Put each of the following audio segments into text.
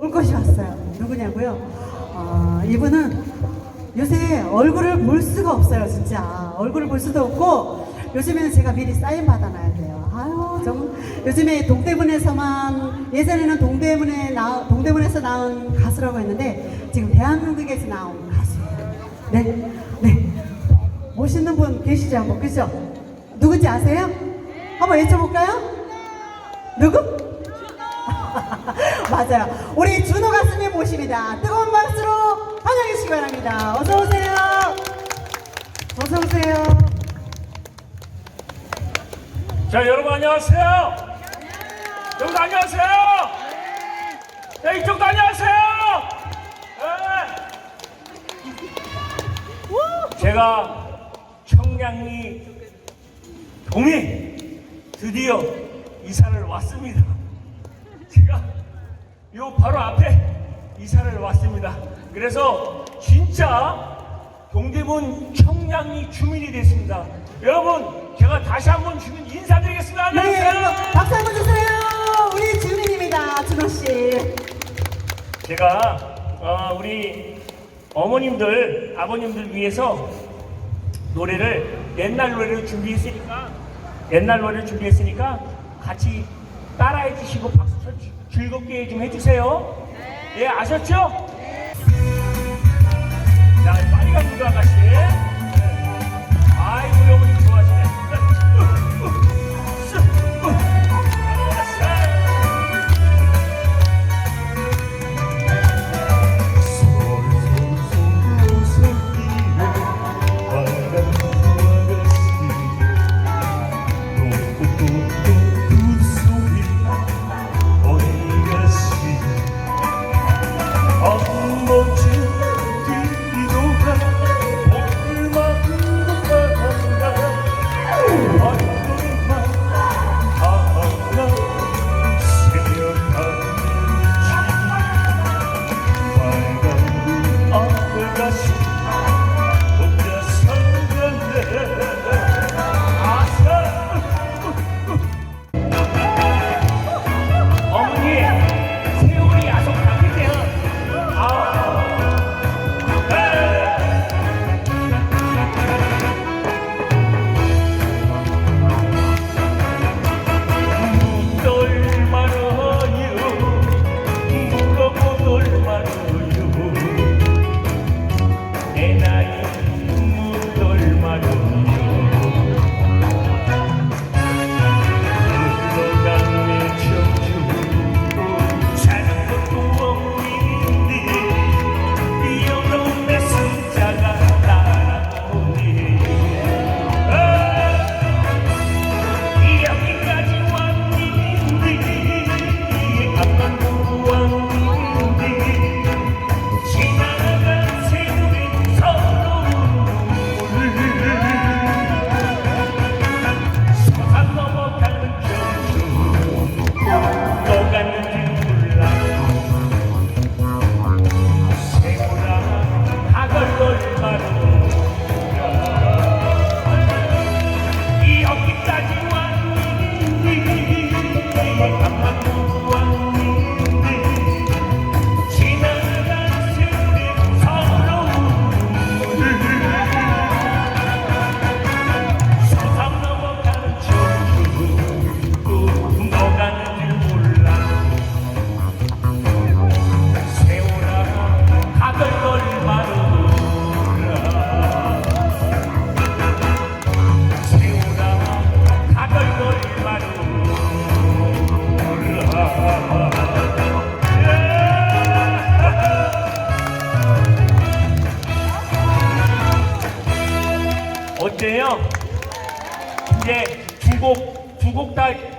올 것이 왔어요. 누구냐고요? 어, 이분은 요새 얼굴을 볼 수가 없어요, 진짜. 얼굴을 볼 수도 없고, 요즘에는 제가 미리 사인 받아놔야 돼요. 아유, 정 요즘에 동대문에서만, 예전에는 동대문에 나, 동대문에서 나온 가수라고 했는데, 지금 대한민국에서 나온 가수예요. 네, 네. 멋있는 분 계시죠, 한번, 그죠? 누군지 아세요? 한번 외쳐볼까요? 누구? 맞아요. 우리 준호 가수님 모십니다. 뜨거운 박수로 환영해 주시기 바랍니다. 어서 오세요. 어서 오세요. 자 여러분 안녕하세요. 여러분 안녕하세요. 자 이쪽도 안녕하세요. 네. 제가 청량리 동에 드디어 이사를 왔습니다. 요 바로 앞에 이사를 왔습니다. 그래서 진짜 동대문 청량리 주민이 됐습니다. 여러분, 제가 다시 한번 주민 인사드리겠습니다. 네, 안녕하세요. 여러분 박수 한번 주세요. 우리 주민입니다. 준호 씨. 제가 어, 우리 어머님들, 아버님들 위해서 노래를 옛날 노래를 준비했으니까 옛날 노래를 준비했으니까 같이 따라해 주시고 박수 쳐 주- 즐겁게 좀 해주세요. 예, 아셨죠? 자, 빨리 가는 아가씨.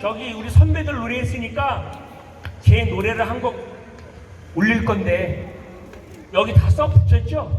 저기 우리 선배들 노래했으니까 제 노래를 한 곡 올릴 건데 여기 다 써 붙였죠?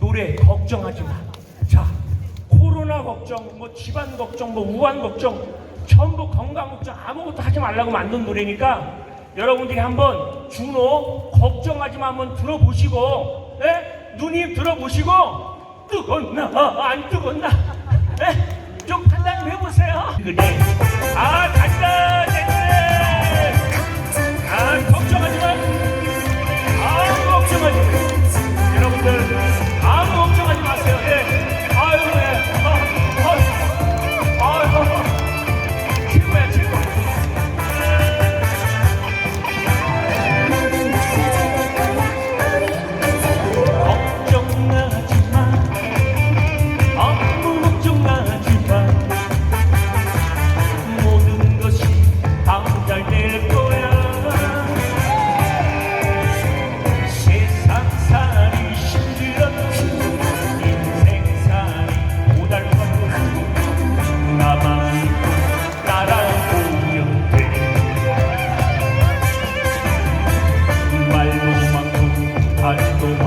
노래 걱정하지 마. 자, 코로나 걱정, 뭐 집안 걱정, 뭐 우한 걱정, 전부 건강 걱정 아무것도 하지 말라고 만든 노래니까 여러분들이 한번 준호 걱정하지 마 한번 들어보시고, 예? 누님 들어보시고 뜨겁나 안 뜨겁나, 예? 좀 판단 좀 해보세요. 그래. 아, 간다,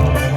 Lord.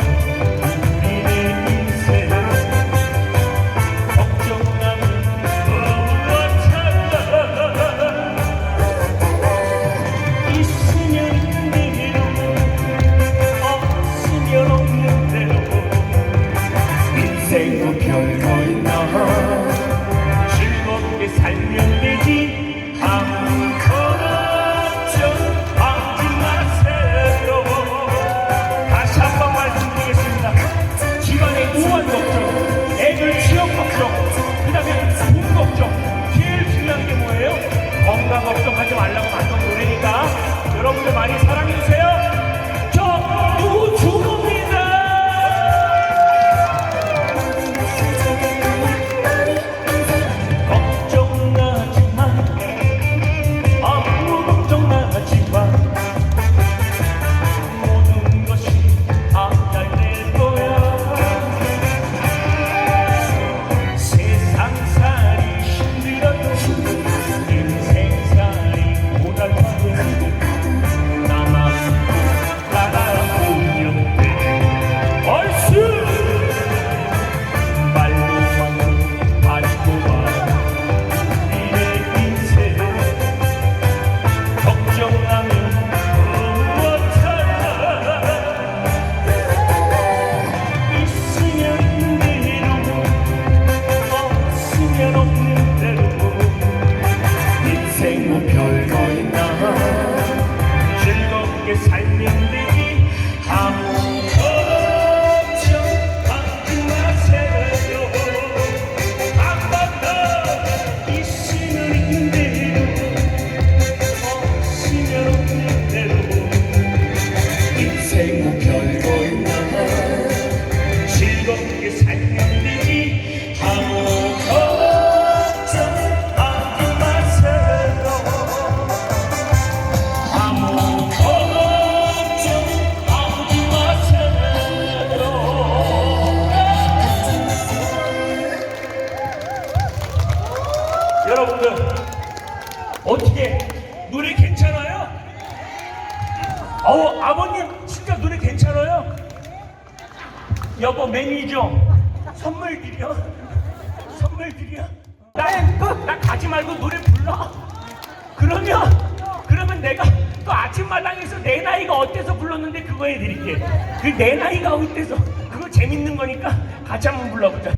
아들들이야? 나, 나 가지 말고 노래 불러. 그러면 그러면 내가 또 아침마당에서 내 나이가 어때서 불렀는데 그거 해드릴게. 그 내 나이가 어때서 그거 재밌는 거니까 같이 한번 불러보자.